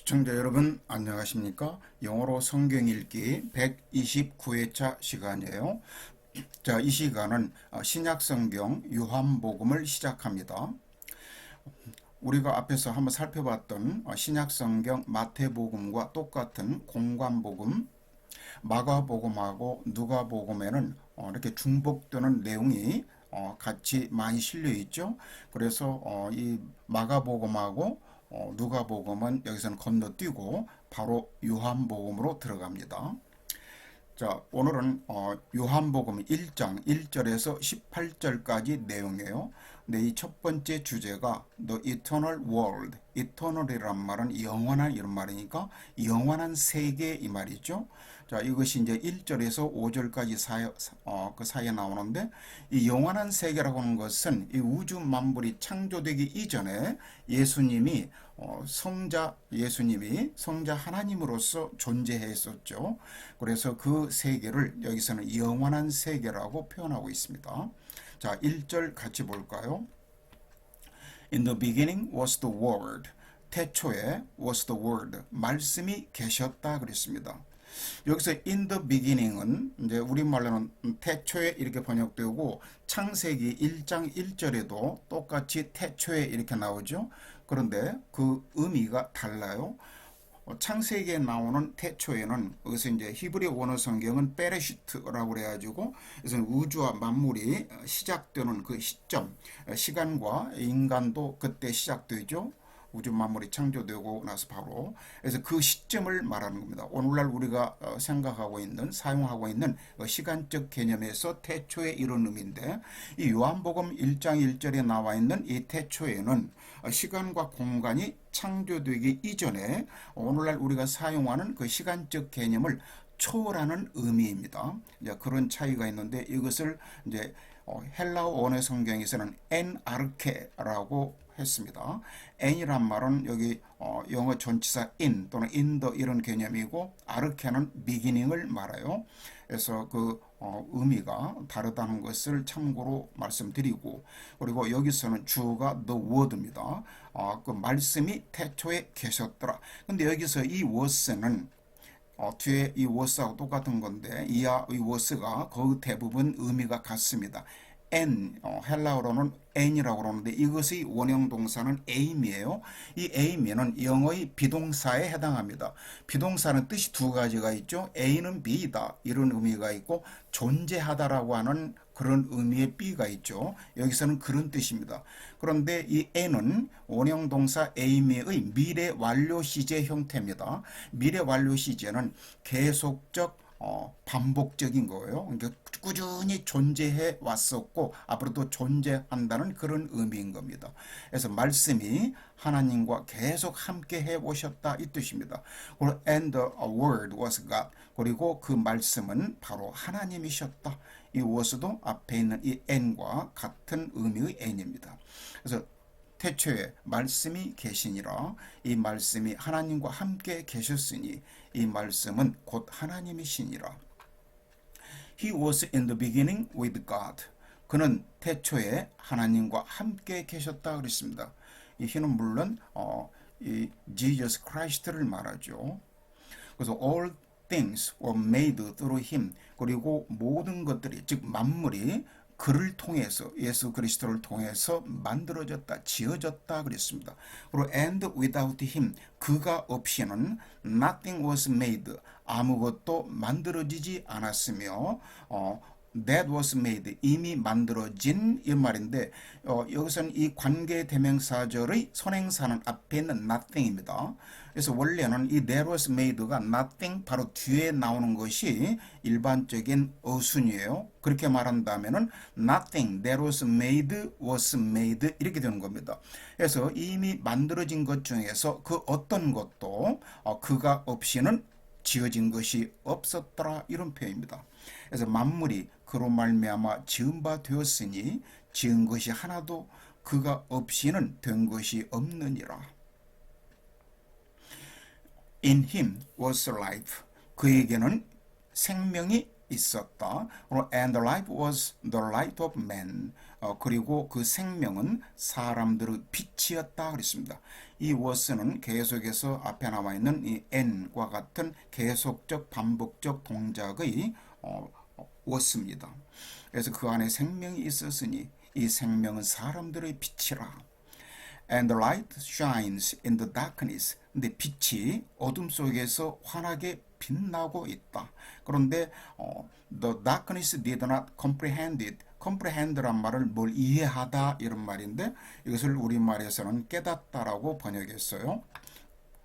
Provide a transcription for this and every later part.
시청자 여러분 안녕하십니까? 영어로 성경 읽기 129회차 시간이에요. 자, 이 시간은 어, 신약 성경 요한복음을 시작합니다. 우리가 앞에서 한번 살펴봤던 어, 신약 성경 마태복음과 똑같은 공관복음, 마가복음하고 누가복음에는 어, 이렇게 중복되는 내용이 어, 같이 많이 실려 있죠. 그래서 어, 이 마가복음하고 어, 누가복음은 여기서는 건너뛰고 바로 요한복음으로 들어갑니다. 자, 오늘은 어, 요한복음 1장 1절에서 18절까지 내용이에요. 근데 이첫 번째 주제가 The Eternal World, Eternal이란 말은 영원한 이런 말이니까 영원한 세계 이 말이죠. 자, 이것이 이제 1절에서 5절까지 사이, 어, 그 사이에 나오는데 이 영원한 세계라고 하는 것은 이 우주 만물이 창조되기 이전에 예수님이 어, 성자 예수님이 성자 하나님으로서 존재했었죠. 그래서 그 세계를 여기서는 영원한 세계라고 표현하고 있습니다. 자, 1절 같이 볼까요? In the beginning was the word. 태초에 was the word. 말씀이 계셨다 그랬습니다. 여기서 in the beginning은 이제 우리말로는 태초에 이렇게 번역되고 창세기 1장 1절에도 똑같이 태초에 이렇게 나오죠. 그런데 그 의미가 달라요. 어, 창세기에 나오는 태초에는 여기서 이제 히브리 원어 성경은 베레시트라고 그래가지고 그래서 우주와 만물이 시작되는 그 시점, 시간과 인간도 그때 시작되죠. 우주 만물이 창조되고 나서 바로 그래서 그 시점을 말하는 겁니다. 오늘날 우리가 어, 생각하고 있는 사용하고 있는 그 시간적 개념에서 태초의 이런 의미인데 이 요한복음 1장 1절에 나와 있는 이 태초에는 어, 시간과 공간이 창조되기 이전에 오늘날 우리가 사용하는 그 시간적 개념을 초월하는 의미입니다. 이제 그런 차이가 있는데 이것을 이제 어, 헬라어 원의 성경에서는 엔아르케라고 했습니다. n이란 말은 여기 어, 영어 전치사 in 또는 in the 이런 개념이고 아르케는 beginning을 말해요. 그래서 그 어, 의미가 다르다는 것을 참고로 말씀드리고 그리고 여기서는 주가 the word입니다. 어, 그 말씀이 태초에 계셨더라. 근데 여기서 이 was는 어, 뒤에 이 was하고 똑같은 건데 이하 이 was가 거의 대부분 의미가 같습니다. N 어, 헬라어로는 n이라고 그러는데 이것의 원형 동사는 aim이에요. 이 aim은 영어의 비동사에 해당합니다. 비동사는 뜻이 두 가지가 있죠. a는 be다 이런 의미가 있고 존재하다라고 하는 그런 의미의 be가 있죠. 여기서는 그런 뜻입니다. 그런데 이 n은 원형 동사 aim의 미래 완료 시제 형태입니다. 미래 완료 시제는 계속적 어, 반복적인 거예요. 그러니까 꾸준히 존재해 왔었고 앞으로도 존재한다는 그런 의미인 겁니다. 그래서 말씀이 하나님과 계속 함께 해 오셨다 이 뜻입니다. and the word was God. 그리고 그 말씀은 바로 하나님이셨다. 이 was도 앞에 있는 이 n과 같은 의미의 n입니다. 그래서 태초에 말씀이 계시니라 이 말씀이 하나님과 함께 계셨으니 이 말씀은 곧 하나님이시니라 He was in the beginning with God 그는 태초에 하나님과 함께 계셨다 그랬습니다. 이 히는 물론 어, 이 Jesus Christ를 말하죠. 그래서 all things were made through him 그리고 모든 것들이 즉 만물이 그를 통해서 예수 그리스도를 통해서 만들어졌다 지어졌다 그랬습니다. 그리고 and without him 그가 없이는 nothing was made 아무것도 만들어지지 않았으며 어, that was made 이미 만들어진 이 말인데 어, 여기서는 이 관계 대명사절의 선행사는 앞에 있는 nothing입니다. 그래서 원래는 이 that was made가 nothing 바로 뒤에 나오는 것이 일반적인 어순이에요. 그렇게 말한다면은 nothing that was made was made 이렇게 되는 겁니다. 그래서 이미 만들어진 것 중에서 그 어떤 것도 어, 그가 없이는 지어진 것이 없었더라 이런 표현입니다. 그래서 만물이 그로 말미암아 지은 바 되었으니 지은 것이 하나도 그가 없이는 된 것이 없느니라. In him was life. 그에게는 생명이 있었다. and life was the light of man. 어, 그리고 그 생명은 사람들의 빛이었다 그랬습니다. 이 was는 계속해서 앞에 나와 있는 이 and과 같은 계속적 반복적 동작의 어, was입니다. 그래서 그 안에 생명이 있었으니 이 생명은 사람들의 빛이라. And the light shines in the darkness. 근데 빛이 어둠 속에서 환하게 빛나고 있다. 그런데 어, the darkness did not comprehend it. comprehend란 말을 뭘 이해하다 이런 말인데 이것을 우리말에서는 깨닫다라고 번역했어요.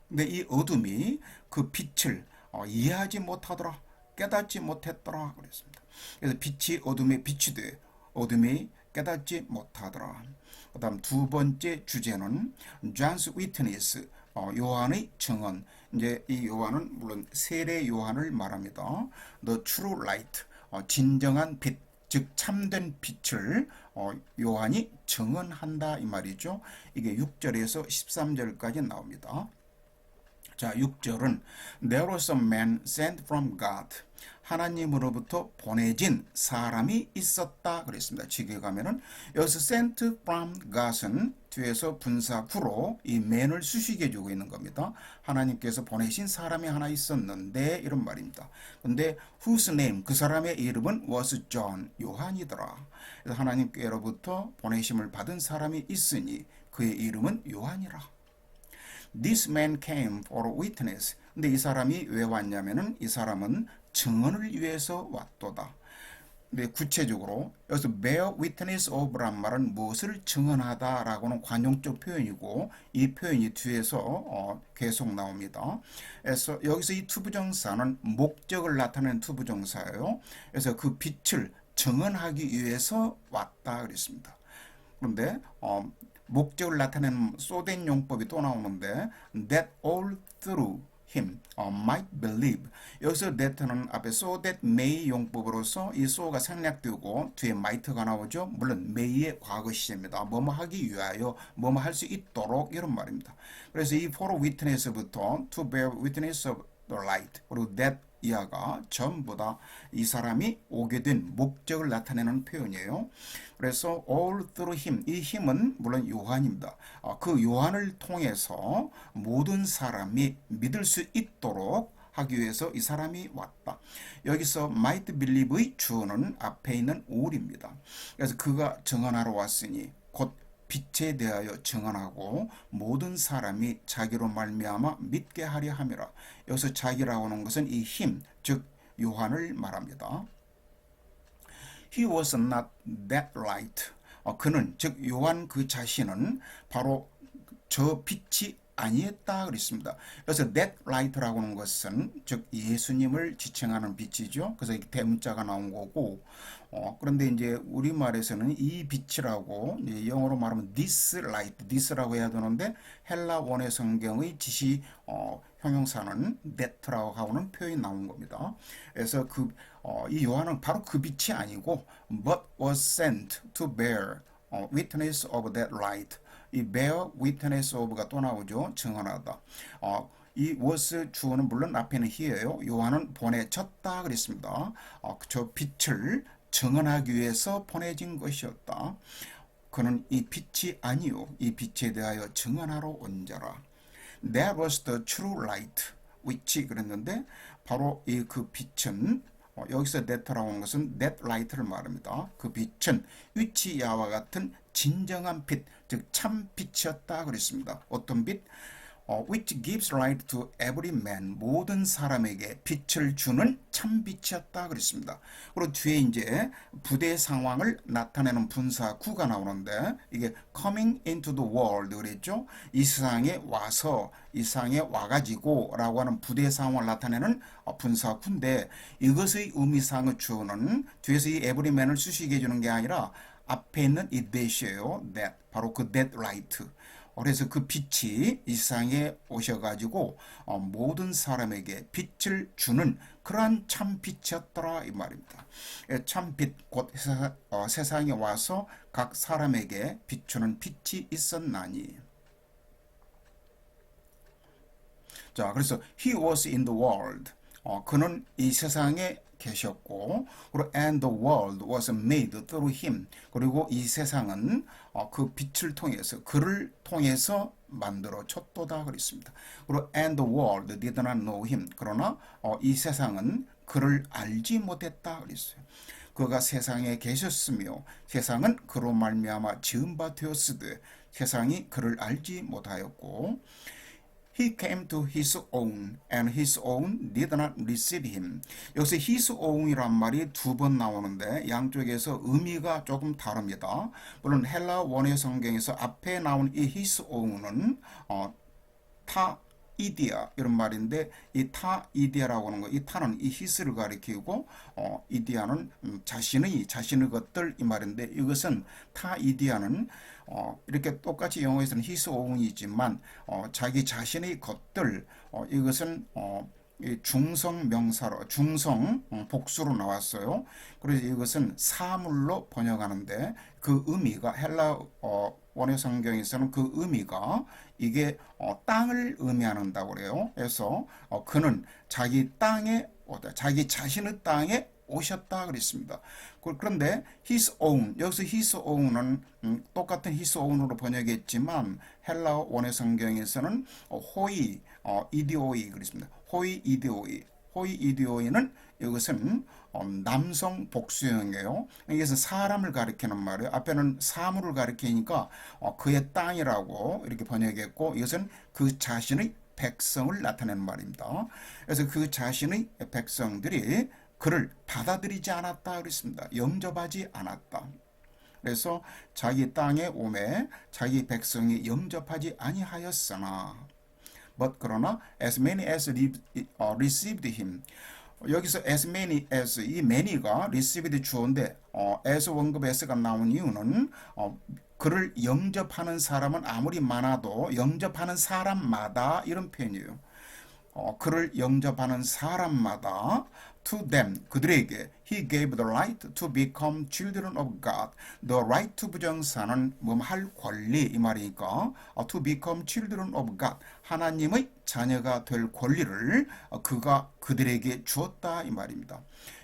근데 이 어둠이 그 빛을 어, 이해하지 못하더라. 깨닫지 못했더라 그랬습니다. 그래서 빛이 어둠에 돼 어둠이 깨닫지 못하더라. 그 다음 두 번째 주제는 John's witness 어, 요한의 증언. 이제 이 요한은 물론 세례 요한을 말합니다. The true light 어, 진정한 빛. 즉 참된 빛을 어, 요한이 증언한다 이 말이죠. 이게 6절에서 13절까지 나옵니다. 자, 6절은 There was a man sent from God. 하나님으로부터 보내진 사람이 있었다 그랬습니다. 지게 가면은 여기서 sent from God은 뒤에서 분사 구로 이 man을 수식해 주고 있는 겁니다. 하나님께서 보내신 사람이 하나 있었는데 이런 말입니다. 근데 whose name 그 사람의 이름은 was John 요한이더라. 그래서 하나님께로부터 보내심을 받은 사람이 있으니 그의 이름은 요한이라. This man came for witness. 근데 이 사람이 왜 왔냐면은 이 사람은 증언을 위해서 왔도다. 근데 구체적으로 여기서 bear witness of란 말은 무엇을 증언하다라고는 관용적 표현이고 이 표현이 뒤에서 어, 계속 나옵니다. 그래서 여기서 이 투부정사는 목적을 나타내는 투부정사예요. 그래서 그 빛을 증언하기 위해서 왔다 그랬습니다. 그런데 어, 목적을 나타내는 소된 용법이 또 나오는데 that all through him 어, might believe 여기서 that는 앞에 so that may 용법으로서 이 so가 생략되고 뒤에 might가 나오죠 물론 may의 과거 시제입니다 뭐뭐 하기 위하여 뭐뭐 할 수 있도록 이런 말입니다 그래서 이 for witness부터 to bear witness of the light 그리고 that 이하가 전부 다 이 사람이 오게 된 목적을 나타내는 표현이에요. 그래서 all through him 이 힘은 물론 요한입니다. 아, 그 요한을 통해서 모든 사람이 믿을 수 있도록 하기 위해서 이 사람이 왔다. 여기서 might believe의 주어는 앞에 있는 all입니다. 그래서 그가 증언하러 왔으니 곧 빛에 대하여 증언하고 모든 사람이 자기로 말미암아 믿게 하려 함이라. 여기서 자기라고 하는 것은 이 힘, 즉 요한을 말합니다. He was not that light. 어, 그는 즉 요한 그 자신은 바로 저 빛이 아니었다 그랬습니다. 그래서 that light라고 하는 것은 즉 예수님을 지칭하는 빛이죠. 그래서 대문자가 나온 거고 어, 그런데 이제 우리말에서는 이 빛이라고 영어로 말하면 this light, this라고 해야 되는데 헬라 원의 성경의 지시 어, 형용사는 that라고 하고는 표현이 나온 겁니다. 그래서 그, 어, 이 요한은 바로 그 빛이 아니고 but was sent to bear 어, witness of that light. 이 bear witness of가 또 나오죠. 증언하다. 어, 이 was 주어는 물론 앞에는 he예요. 요한은 보내졌다 그랬습니다. 어, 저 빛을 증언하기 위해서 보내진 것이었다. 그는 이 빛이 아니요 이 빛에 대하여 증언하러 온 자라. That was the true light. which 그랬는데 바로 이 그 빛은 어, 여기서 that라고 하는 것은 that light를 말합니다. 그 빛은 위치 야와 같은 진정한 빛, 즉 참 빛이었다 그랬습니다. 어떤 빛? 어, which gives light to every man 모든 사람에게 빛을 주는 참 빛이었다 그랬습니다. 그리고 뒤에 이제 부대 상황을 나타내는 분사 구가 나오는데 이게 coming into the world 그랬죠. 이 세상에 와서 이 세상에 와가지고라고 하는 부대 상황을 나타내는 어, 분사 구인데 이것의 의미상의 주어는 뒤에서 이 every man을 수식해 주는 게 아니라 앞에 있는 이 that이에요. that 바로 그 that light. 그래서 그 빛이 이 세상에 오셔가지고 어, 모든 사람에게 빛을 주는 그러한 참 빛이었더라 이 말입니다. 예, 참빛 곧 어, 세상에 와서 각 사람에게 비추는 빛이 있었나니. 자, 그래서 he was in the world. 어, 그는 이 세상에 계셨고 그리고 and the world was made through him 그리고 이 세상은 어, 그 빛을 통해서 그를 통해서 만들어졌도다 그랬습니다. 그리고 and the world did not know him 그러나 어, 이 세상은 그를 알지 못했다 그랬어요. 그가 세상에 계셨으며 세상은 그로 말미암아 지은 바 되었으되 세상이 그를 알지 못하였고 He came to his own, and his own did not receive him. 여기서 his own이란 말이 두 번 나오는데 양쪽에서 의미가 조금 다릅니다. 물론 헬라 원의 성경에서 앞에 나온 이 his own은 어, 타 이디아 이런 말인데 이 타 이디아라고 하는 거 이 타는 이 히스를 가리키고 어 이디아는 음, 자신의 자신의 것들 이 말인데 이것은 타 이디아는 어 이렇게 똑같이 영어에서는 히스 오운이지만 어 자기 자신의 것들 어 이것은 어이 중성 명사로 중성 어, 복수로 나왔어요. 그래서 이것은 사물로 번역하는데 그 의미가 헬라 어, 원의 성경에서는 그 의미가 이게 어, 땅을 의미한다고 그래요. 그래서 어, 그는 자기 땅에 오다, 자기 자신의 땅에 오셨다 그랬습니다. 그- 그런데 his own 여기서 his own은 음, 똑같은 his own으로 번역했지만 헬라 원의 성경에서는 어, 호이 어, 이디오이 그랬습니다. 호이 이디오이 호이 이디오이는 이것은 어, 남성 복수형이에요. 이것은 사람을 가리키는 말이에요. 앞에는 사물을 가리키니까 어, 그의 땅이라고 이렇게 번역했고 이것은 그 자신의 백성을 나타내는 말입니다. 그래서 그 자신의 백성들이 그를 받아들이지 않았다 그랬습니다. 영접하지 않았다. 그래서 자기 땅에 오매 자기 백성이 영접하지 아니하였으나 but 그러나 as many as 어, received him 여기서 as many as 이 many가 received 주어인데 어, as 원급 s가 나온 이유는 어, 그를 영접하는 사람은 아무리 많아도 영접하는 사람마다 이런 표현이에요. 어, 그를 영접하는 사람마다 to them 그들에게 he gave the right to become children of God. the right to 부정사는 뭐할 권리 이 말이니까 어, to become children of God 하나님의 자녀가 될 권리를 어, 그가 그들에게 주었다 이 말입니다.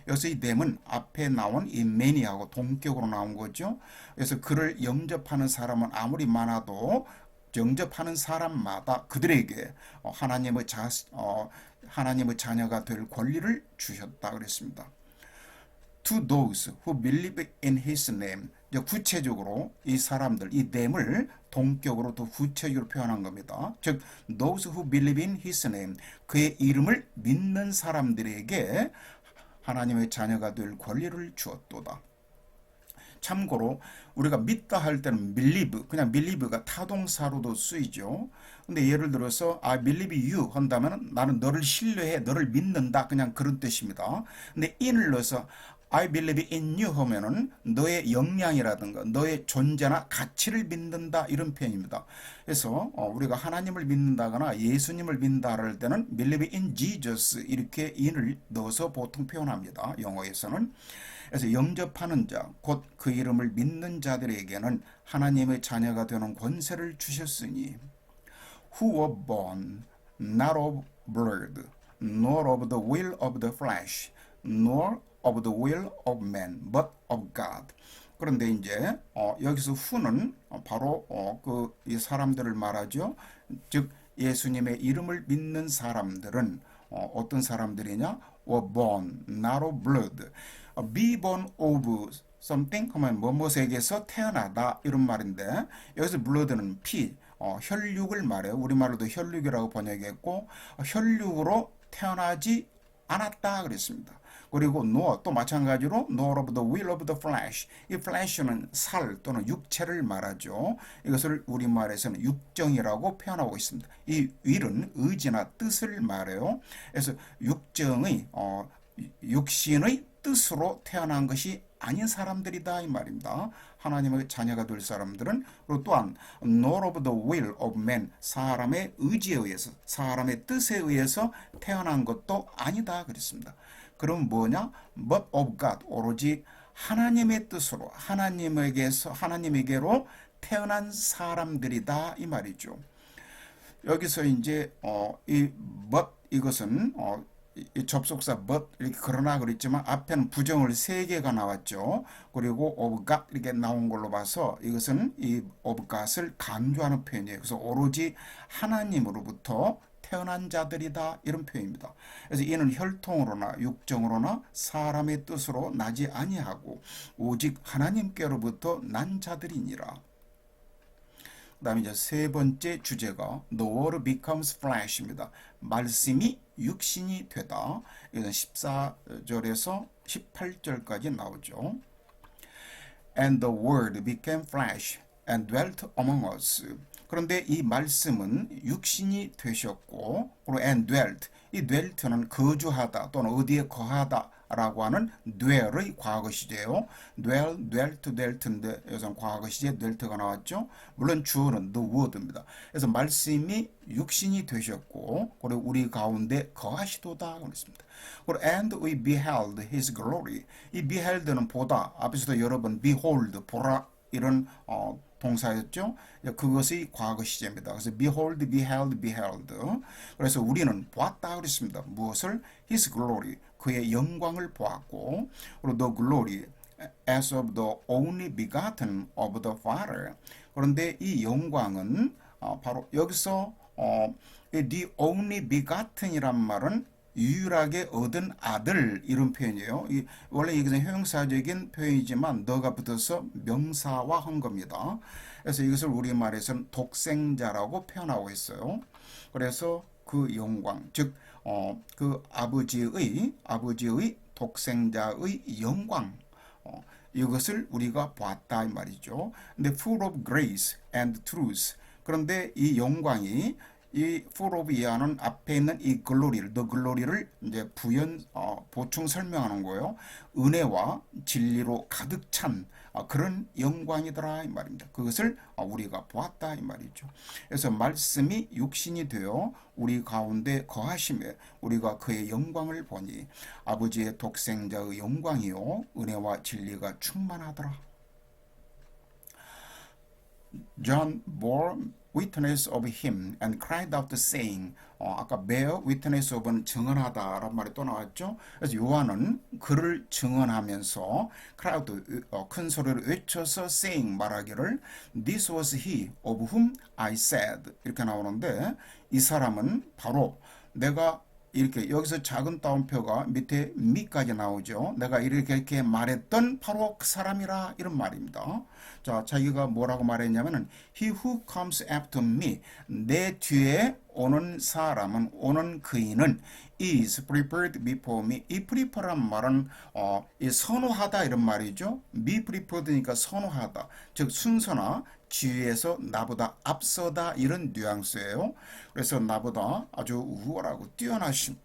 여기서 이 them은 앞에 나온 이 many하고 동격으로 나온 거죠. 그래서 그를 영접하는 사람은 아무리 많아도 영접하는 사람마다 그들에게 어, 하나님의 자 어, 하나님의 자녀가 될 권리를 주셨다 그랬습니다. To those who believe in His name. 구체적으로 이 사람들 이 them을 동격으로 또 구체적으로 표현한 겁니다. 즉 those who believe in His name 그의 이름을 믿는 사람들에게 하나님의 자녀가 될 권리를 주었도다. 참고로 우리가 믿다 할 때는 believe 그냥 believe가 타동사로도 쓰이죠. 근데 예를 들어서 I believe you 한다면 나는 너를 신뢰해 너를 믿는다 그냥 그런 뜻입니다. 근데 in을 넣어서 I believe in you 하면은 너의 역량이라든가 너의 존재나 가치를 믿는다 이런 표현입니다. 그래서 어, 우리가 하나님을 믿는다거나 예수님을 믿는다 할 때는 believe in Jesus 이렇게 in을 넣어서 보통 표현합니다. 영어에서는. 그래서 영접하는 자, 곧 그 이름을 믿는 자들에게는 하나님의 자녀가 되는 권세를 주셨으니 who were born not of blood, nor of the will of the flesh, nor of the will of man, but of God. 그런데 이제 어, 여기서 어, 바로 어, 그이 사람들을 말하죠. 즉 예수님의 이름을 믿는 사람들은 어, 어떤 사람들이냐? were born not of blood. 어, be born of something 하면 뭐뭐에게서 태어나다 이런 말인데 여기서 blood는 피, 어, 혈육을 말해요. 우리말로도 혈육이라고 번역했고 어, 혈육으로 태어나지 않았다 그랬습니다. 그리고 nor 또 마찬가지로 nor of the will of the flesh. 이 flesh는 살 또는 육체를 말하죠. 이것을 우리말에서는 육정이라고 표현하고 있습니다. 이 will은 의지나 뜻을 말해요. 그래서 육정의 어, 육신의 뜻으로 태어난 것이 아닌 사람들이다 이 말입니다. 하나님의 자녀가 될 사람들은 그리고 또한 nor of the will of man 사람의 의지에 의해서 사람의 뜻에 의해서 태어난 것도 아니다 그랬습니다. 그럼 뭐냐? but of God 오로지 하나님의 뜻으로 하나님에게서 하나님에게로 태어난 사람들이다 이 말이죠. 여기서 이제 어, 이 but 이것은 어, 이 접속사 but 이렇게 그러나 그랬지만 앞에는 부정을 세 개가 나왔죠. 그리고 of God 이렇게 나온 걸로 봐서 이것은 이 of God을 강조하는 표현이에요. 그래서 오로지 하나님으로부터 태어난 자들이다 이런 표현입니다. 그래서 이는 혈통으로나 육정으로나 사람의 뜻으로 나지 아니하고 오직 하나님께로부터 난 자들이니라. 그다음에 이제 세 번째 주제가 The Word becomes flesh입니다. 말씀이 육신이 되다. 이건 14절에서 18절까지 나오죠. And the Word became flesh and dwelt among us. 그런데 이 말씀은 육신이 되셨고, 그리고 and dwelt. 이 dwelt는 거주하다 또는 어디에 거하다. 라고 하는 dwell의 과거 시제요. dwell, dwelt, dwelt인데 여기서 과거 시제 dwelt가 나왔죠. 물론 주어는 the word입니다. 그래서 말씀이 육신이 되셨고 그리고 우리 가운데 거하시도다 그랬습니다. 그리고 and we beheld his glory. 이 beheld는 보다 앞에서도 여러 번 behold 보라 이런 어, 동사였죠. 그것이 과거 시제입니다. 그래서 behold, beheld, beheld. 그래서 우리는 보았다 그랬습니다. 무엇을? His glory. 그의 영광을 보았고, 그리고 the glory as of the only begotten of the Father. 그런데 이 영광은 어, 바로 여기서 어, the only begotten이란 말은 유일하게 얻은 아들 이런 표현이에요. 이, 원래 이것은 형용사적인 표현이지만 너가 붙어서 명사화한 겁니다. 그래서 이것을 우리말에서는 독생자라고 표현하고 있어요. 그래서 그 영광, 즉, 어, 그 아버지의, 아버지의 독생자의 영광, 어, 이것을 우리가 보았다 이 말이죠. 근데 full of grace and truth. 그런데 이 영광이 이 full of 이하는 앞에 있는 이 글로리를, the 글로리를 이제 부연, 어, 보충 설명하는 거예요. 은혜와 진리로 가득 찬 어, 그런 영광이더라 이 말입니다. 그것을 어, 우리가 보았다 이 말이죠. 그래서 말씀이 육신이 되어 우리 가운데 거하심에 우리가 그의 영광을 보니 아버지의 독생자의 영광이요 은혜와 진리가 충만하더라. John bore witness of him and cried out saying 어, 아까 bear witness of는 증언하다라는 말이 또 나왔죠. 그래서 요한은 그를 증언하면서 cry out 어, 큰 소리로 외쳐서 saying 말하기를 this was he of whom I said 이렇게 나오는데 이 사람은 바로 내가 이렇게 여기서 작은 따옴표가 밑에 미까지 나오죠. 내가 이렇게 이렇게 말했던 바로 그 사람이라 이런 말입니다. 자, 자기가 뭐라고 말했냐면은 he who comes after me 내 뒤에 오는 사람은 오는 그이는 is prepared before me. 이 prepare란 말은 어, 이 선호하다 이런 말이죠. be prepared니까 선호하다. 즉 순서나 지위에서 나보다 앞서다 이런 뉘앙스예요. 그래서 나보다 아주 우월하고 뛰어나신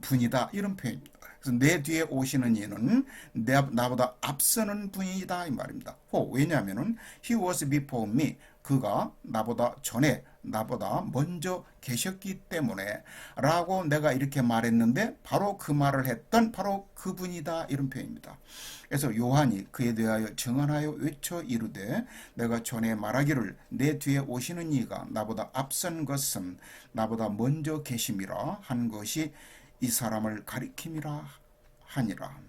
분이다 이런 표현입니다. 그래서 내 뒤에 오시는 이는 내, 나보다 앞서는 분이다 이 말입니다. 호 왜냐하면은 he was before me 그가 나보다 전에 나보다 먼저 계셨기 때문에 라고 내가 이렇게 말했는데 바로 그 말을 했던 바로 그분이다 이런 표현입니다. 그래서 요한이 그에 대하여 증언하여 외쳐 이르되 내가 전에 말하기를 내 뒤에 오시는 이가 나보다 앞선 것은 나보다 먼저 계심이라 한 것이 이 사람을 가리킴이라 하니라.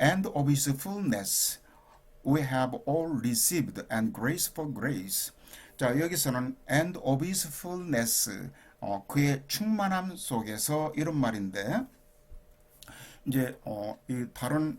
And of his fullness we have all received and grace for grace. 자, 여기서는 and of his fullness 어, 그의 충만함 속에서 이런 말인데 이제 어, 이 다른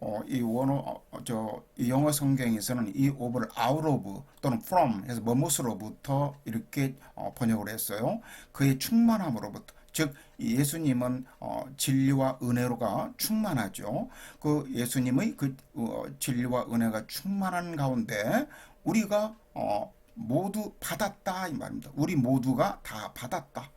어, 이 원어 어, 저 이 영어 성경에서는 이 of를 out of 또는 from 해서 뭐뭇으로부터 이렇게 어, 번역을 했어요. 그의 충만함으로부터 즉 예수님은 어, 진리와 은혜로가 충만하죠. 그 예수님의 그 어, 진리와 은혜가 충만한 가운데 우리가 어, 모두 받았다 이 말입니다. 우리 모두가 다 받았다.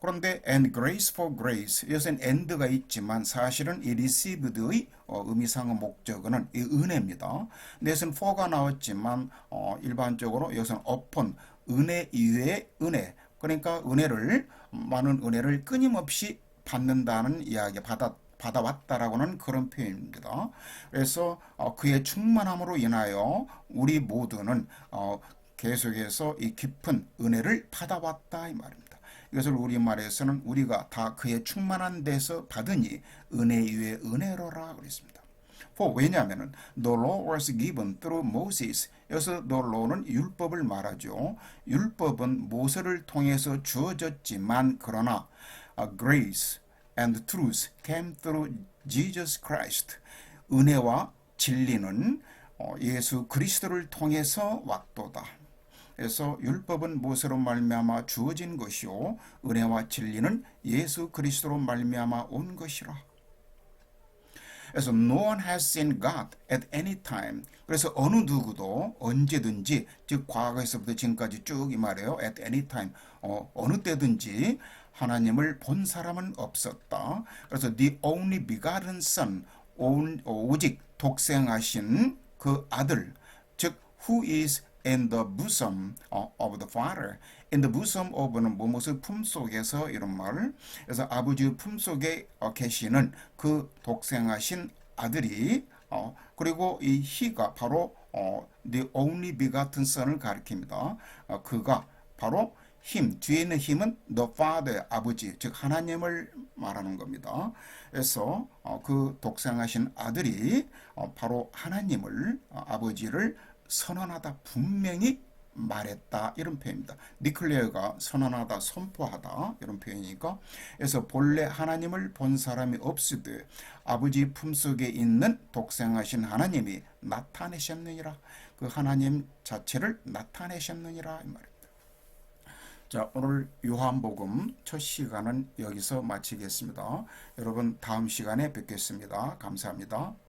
그런데 and grace for grace 여기서는 and가 있지만 사실은 이 received의 어, 의미상의 목적어는 이 은혜입니다. 여기서는 for가 나왔지만 어, 일반적으로 여기서는 upon 은혜 이외의 은혜 그러니까 은혜를 많은 은혜를 끊임없이 받는다는 이야기 받았 받아왔다라고는 그런 표현입니다. 그래서 어, 그의 충만함으로 인하여 우리 모두는 어, 계속해서 이 깊은 은혜를 받아왔다 이 말입니다. 이것을 우리말에서는 우리가 다 그의 충만한 데서 받으니 은혜 위에 은혜로라 그랬습니다. For 왜냐하면은 the law was given through Moses. 여기서 the law는 율법을 말하죠. 율법은 모세를 통해서 주어졌지만 그러나 grace and truth came through Jesus Christ. 은혜와 진리는 어, 예수 그리스도를 통해서 왔도다. 그래서 율법은 모세로 말미암아 주어진 것이요 은혜와 진리는 예수 그리스도로 말미암아 온 것이라. 그래서 no one has seen God at any time. 그래서 어느 누구도 언제든지 즉 과거에서부터 지금까지 쭉 이 말이에요. at any time. 어, 어느 때든지 하나님을 본 사람은 없었다. 그래서 the only begotten son 온- 오직 독생하신 그 아들 즉 who is in the bosom of the father in the bosom of는 무엇의 품 속에서 이런 말을 그래서 아버지의 품 속에 어, 계시는 그 독생하신 아들이 어, 그리고 이 he가 바로 어, the only begotten son을 가리킵니다. 어, 그가 바로 힘 뒤에 있는 힘은 the father 아버지 즉 하나님을 말하는 겁니다. 그래서 어, 그 독생하신 아들이 어, 바로 하나님을 어, 아버지를 선언하다 분명히 말했다 이런 표현입니다. 니클레어가 선언하다 선포하다 이런 표현이니까 그래서 본래 하나님을 본 사람이 없으되 아버지 품속에 있는 독생하신 하나님이 나타내셨느니라 그 하나님 자체를 나타내셨느니라 이 말입니다. 자, 오늘 요한복음 첫 시간은 여기서 마치겠습니다. 여러분 다음 시간에 뵙겠습니다. 감사합니다.